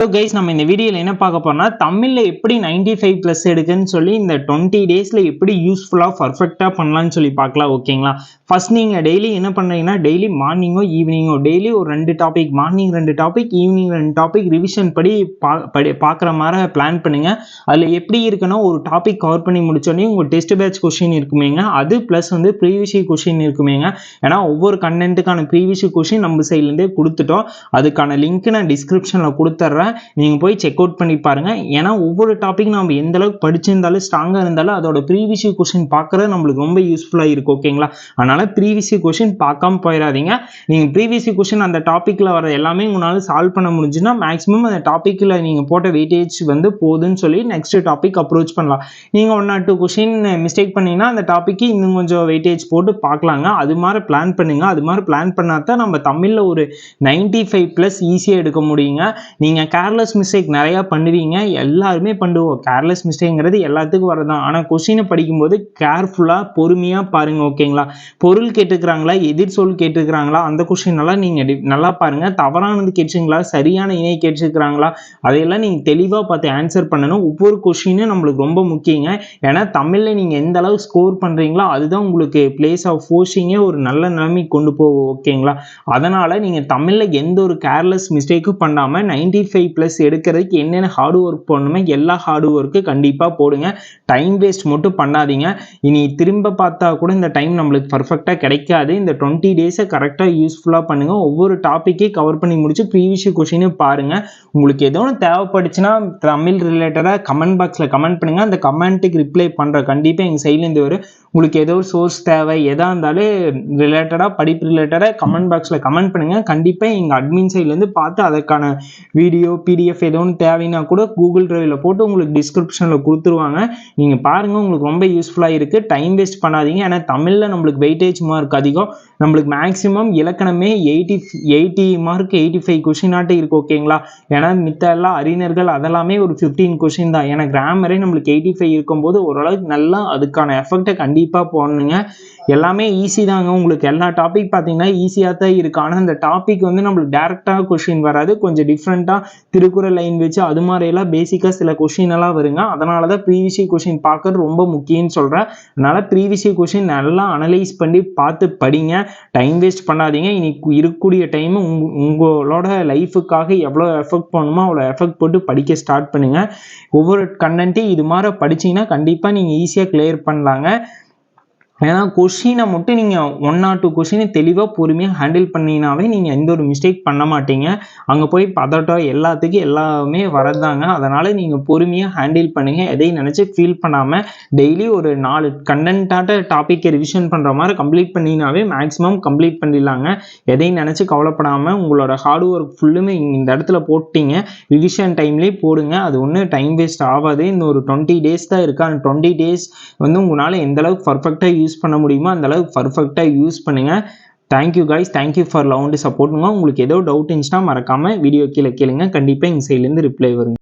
So guys நம்ம இந்த வீடியோவில் என்ன பார்க்க போறோம்னா தமிழில் எப்படி நைன்டி ஃபைவ் ப்ளஸ் எடுக்குன்னு சொல்லி இந்த டுவெண்ட்டி டேஸில் எப்படி யூஸ்ஃபுல்லாக பர்ஃபெக்டாக பண்ணலாம்னு சொல்லி பார்க்கலாம் ஓகேங்களா ஃபர்ஸ்ட் நீங்கள் டெய்லி என்ன பண்ணுறீங்கன்னா டெய்லி மார்னிங்கோ ஈவினிங்கோ டெய்லி ஒரு ரெண்டு டாபிக் மார்னிங் ரெண்டு டாபிக் ஈவினிங் ரெண்டு டாபிக் ரிவிஷன் படி பா படி பார்க்குற மாதிரி பிளான் பண்ணுங்கள் அதில் எப்படி இருக்குன்னா ஒரு டாபிக் கவர் பண்ணி முடிச்சோடனே உங்கள் டெஸ்ட் பேட்ச் கொஷின் இருக்குமேங்க அது ப்ளஸ் வந்து ப்ரீவியஸ் கொஷின் இருக்குமேங்க ஏன்னா ஒவ்வொரு கண்டென்ட்டுக்கான ப்ரீவியஸ் கொஷின் நம்ம சைட்லேருந்தே கொடுத்துட்டோம். அதுக்கான லிங்க் நான் டிஸ்கிரிப்ஷனில் கொடுத்துட்றேன். நீங்கள் போய் செக் அவுட் பண்ணி பாருங்கள் ஏன்னா ஒவ்வொரு டாபிக் நம்ம எந்த அளவுக்கு படிச்சிருந்தாலும் ஸ்ட்ராங்காக இருந்தாலும் அதோட ப்ரீவியஸ் கொஷின் பார்க்குறது நம்மளுக்கு ரொம்ப யூஸ்ஃபுல்லாக இருக்கும் ஓகேங்களா அதனால் ப்ரீவியஸ் கொஷின் பார்க்காம போயிடாதீங்க. நீங்கள் ப்ரீவியஸ் கொஷின் அந்த டாப்பிக்கில் வர எல்லாமே உங்களால் சால்வ் பண்ண முடிஞ்சுன்னா மேக்ஸிமம் அந்த டாப்பிக்கில் நீங்கள் போட்ட வெயிட்டேஜ் வந்து போதுன்னு சொல்லி நெக்ஸ்ட் டாபிக் அப்ரோச் பண்ணலாம். நீங்கள் one or two question mistake பண்ணீங்கன்னா அந்த டாப்பிக்கு இன்னும் கொஞ்சம் வெயிட்டேஜ் போட்டு பார்க்கலாங்க. அது மாதிரி பிளான் பண்ணுங்க. அது மாதிரி பிளான் பண்ணால் தான் நம்ம தமிழில் ஒரு நைன்டி ஃபைவ் ப்ளஸ் ஈஸியாக எடுக்க முடியுங்க. நீங்கள் கேர்லெஸ் மிஸ்டேக் நிறையா பண்ணுவீங்க. எல்லாருமே பண்ணுவோம். கேர்லெஸ் மிஸ்டேக்ங்கிறது எல்லாத்துக்கும் வரதான் ஆனால் கொஸ்டினை படிக்கும்போது கேர்ஃபுல்லாக பொறுமையாக பாருங்கள் ஓகேங்களா? பொருள் கேட்டுக்கிறாங்களா? எதிர் சொல் கேட்டுக்கிறாங்களா? அந்த கொஸ்டின் நீங்கள் நல்லா பாருங்கள் தவறானது கேட்டுங்களா சரியான இணை கேட்டுக்கிறாங்களா அதையெல்லாம் நீங்கள் தெளிவாக பார்த்து ஆன்சர் பண்ணணும். ஒவ்வொரு கொஷினும் நம்மளுக்கு ரொம்ப முக்கியங்க. ஏன்னா தமிழில் நீங்கள் எந்த அளவுக்கு ஸ்கோர் பண்ணுறீங்களோ அதுதான் உங்களுக்கு பிளேஸ் ஆஃப் ஃபோர்ஸிங்கே ஒரு நல்ல நிலைமைக்கு கொண்டு போகும் ஓகேங்களா? அதனால் நீங்கள் தமிழில் எந்த ஒரு கேர்லெஸ் மிஸ்டேக்கும் பண்ணாமல் நைன்டி ஃபைவ் ப்ளஸ் எடுக்கிறதுக்கு என்னென்ன ஹார்ட் ஒர்க் போடணுமோ எல்லா ஹார்ட் ஒர்க்கு கண்டிப்பாக போடுங்க. டைம் வேஸ்ட் மட்டும் பண்ணாதீங்க. இனி திரும்ப பார்த்தா கூட இந்த டைம் நம்மளுக்கு பர்ஃபெக்டாக கிடைக்காது. இந்த டுவெண்ட்டி டேஸை கரெக்டாக யூஸ்ஃபுல்லாக பண்ணுங்கள் ஒவ்வொரு டாப்பிக்கே கவர் பண்ணி முடிச்சு ப்ரீவியஸ் கொஷினும் பாருங்கள் உங்களுக்கு ஏதோ ஒன்று தேவைப்படுச்சுன்னா தமிழ் ரிலேட்டடாக கமெண்ட் பாக்ஸில் கமெண்ட் பண்ணுங்கள் அந்த கமெண்ட்டுக்கு ரிப்ளை பண்ணுற கண்டிப்பாக எங்கள் சைட்லேருந்து வரும். உங்களுக்கு ஏதோ ஒரு சோர்ஸ் தேவை எதாக இருந்தாலும் ரிலேட்டடாக படிப்பு ரிலேட்டடாக கமெண்ட் பாக்ஸில் கமெண்ட் பண்ணுங்கள் கண்டிப்பாக எங்கள் அட்மின் சைட்லேருந்து பார்த்து அதற்கான வீடியோ பிடிஎஃப் ஏதோ ஒன்று தேவைன்னா கூட கூகுள் ட்ரைவில் போட்டு உங்களுக்கு டிஸ்கிரிப்ஷனில் கொடுத்துருவாங்க. நீங்கள் பாருங்கள் உங்களுக்கு ரொம்ப யூஸ்ஃபுல்லாக இருக்குது டைம் வேஸ்ட் பண்ணாதீங்க. ஏன்னா தமிழில் நம்மளுக்கு வெயிட்டேஜ் மார்க் அதிகம். நம்மளுக்கு maximum இலக்கணமே eighty eighty mark eighty five question ஆட்டே இருக்குது ஓகேங்களா ஏன்னா மித்த எல்லாம் அறிஞர்கள் அதெல்லாமே ஒரு ஃபிஃப்டீன் கொஷின் தான். ஏன்னா கிராமரே நம்மளுக்கு எயிட்டி ஃபைவ் இருக்கும்போது ஓரளவுக்கு நல்லா அதுக்கான எஃபெக்டை கண்டிப்பாக போனீங்க எல்லாமே ஈஸி தாங்க. உங்களுக்கு எல்லா டாபிக் பார்த்தீங்கன்னா ஈஸியாக தான் இருக்குது ஆனால் அந்த டாபிக் வந்து நம்மளுக்கு டேரெக்டாக கொஷின் வராது. கொஞ்சம் டிஃப்ரெண்ட்டாக திருக்குறள் லைன் வச்சு அது மாதிரியெல்லாம் பேசிக்காக சில கொஷின் எல்லாம் வருங்க. அதனால தான் ப்ரீவியஸ் கொஷின் பார்க்கறது ரொம்ப முக்கியம்னு சொல்கிறேன் அதனால் ப்ரீவியஸ் கொஷின் நல்லா அனலைஸ் பண்ணி பார்த்து படிங்க. டைம் வேஸ்ட் பண்ணாதீங்க. இனி இருக்கக்கூடிய டைம் உங் உங்களோட லைஃபுக்காக எவ்வளோ எஃபெக்ட் பண்ணணுமோ அவ்வளோ எஃபெக்ட் போட்டு படிக்க ஸ்டார்ட் பண்ணுங்கள் ஒவ்வொரு கண்டென்ட்டையும் இது மாதிரி படிச்சிங்கன்னா கண்டிப்பாக நீங்கள் ஈஸியாக கிளியர் பண்ணலாங்க. ஏன்னா கொஷினை மட்டும் நீங்கள் ஒன் ஆர் டூ கொஷினை தெளிவாக பொறுமையாக ஹேண்டில் பண்ணினாவே நீங்கள் எந்த ஒரு மிஸ்டேக் பண்ண மாட்டீங்க. அங்கே போய் பதட்டம் எல்லாத்துக்கும் எல்லாமே வரதாங்க அதனால் நீங்கள் பொறுமையாக ஹேண்டில் பண்ணுங்கள் எதையும் நினச்சி ஃபீல் பண்ணாமல் டெய்லி ஒரு நாலு கண்டென்ட்டாட்ட டாப்பிக்கை ரிவிஷன் பண்ணுற மாதிரி கம்ப்ளீட் பண்ணினாவே மேக்ஸிமம் கம்ப்ளீட் பண்ணிடலாங்க. எதையும் நினச்சி கவலைப்படாமல் உங்களோட ஹார்ட் ஒர்க் ஃபுல்லுமே இந்த இடத்துல போட்டிங்க. ரிவிஷன் டைம்லேயே போடுங்க. அது ஒன்றும் டைம் வேஸ்ட் ஆகாது. இந்த ஒரு டுவெண்ட்டி டேஸ் தான் இருக்குது அந்த டுவெண்ட்டி டேஸ் வந்து உங்களால் எந்தளவுக்கு பர்ஃபெக்டாக யூஸ் யூஸ் பண்ண முடியுமோ? அந்தளவுக்கு பர்ஃபெக்டாக யூஸ் பண்ணுங்கள் thank you guys thank you for love சப்போர்ட்டுங்க உங்களுக்கு ஏதோ டவுட் இருந்துச்சுன்னா மறக்காமல் வீடியோ கீழே கேளுங்க. கண்டிப்பாக எங்கள் சைட்லேருந்து ரிப்ளை வருங்க.